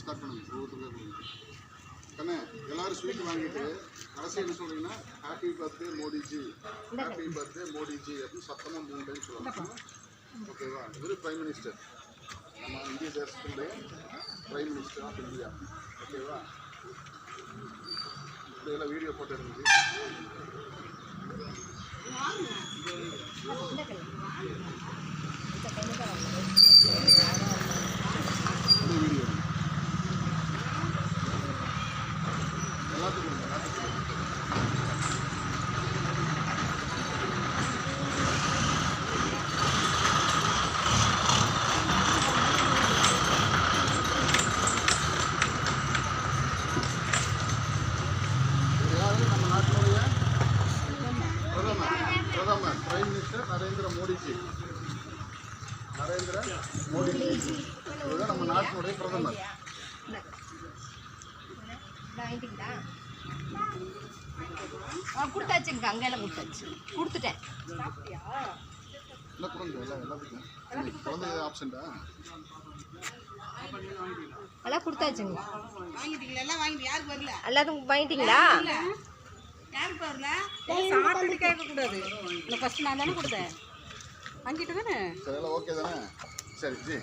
Start பண்ணுங்க. ஒவ்வொருத்தருக்கா கொடுங்க கண்ணே எல்லாரும் ஸ்வீட் வாங்கிட்டு கடைசி என்ன சொல்றீங்கன்னா happy birthday Modiji happy birthday Modiji அப்படின்னு சத்தமாக மூணு டைம் சொல்லுவாங்க ஓகேவா இவர் பிரைம் மினிஸ்டர் நம்ம இந்திய தேசத்துடைய பிரைம் மினிஸ்டர் ஆஃப் இந்தியா ஓகேவா இதெல்லாம் வீடியோ போட்டு இருந்துச்சு இது வீடியோ எல்லாத்துக்கும் கொடுங்க, எல்லாத்துக்கும் கொடுங்க. இது யாரு நம்ம நாட்டினுடைய பிரதமர் பிரதமர் பிரைம் மினிஸ்டர் நரேந்திர மோடிஜி நரேந்திர மோடிஜி இவர்தான் நம்ம நாட்டினுடைய பிரதமர் கொடுத்தாச்சுங்க அங்கெல்லாம் கொடுத்தாச்சு. கொடுத்துட்டேன். என்ன குழந்தை எல்லாம் எல்லாத்துக்கும் குழந்தை ஆப்ஷன்டா எல்லாம் கொடுத்தாச்சுங்க. வாங்கிட்டீங்களா? எல்லாம் வாங்கிட்டு யாருக்கு வரல? எல்லாத்துக்கும் வாங்கிட்டீங்களா? யாருக்கு வரல சாப்பிட்டு கேட்கக்கூடாது இல்லை ஃபஸ்ட்டு நான் தானே கொடுத்தேன். வாங்கிட்டு தானே? சரி ஓகே தானே? சரி ஜி.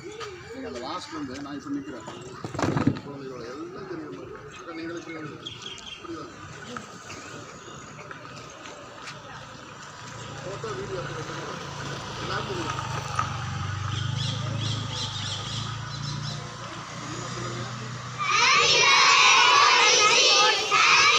நீங்கள் அந்த லாஸ்ட்ல இருந்து நான் இப்போ நிற்கிறேன் குழந்தைகளோட எல்லாம் தெரியும். நீங்களே புரியுதா? ஃபோட்டோ வீடியோ எல்லாருக்கும் கொடுங்க.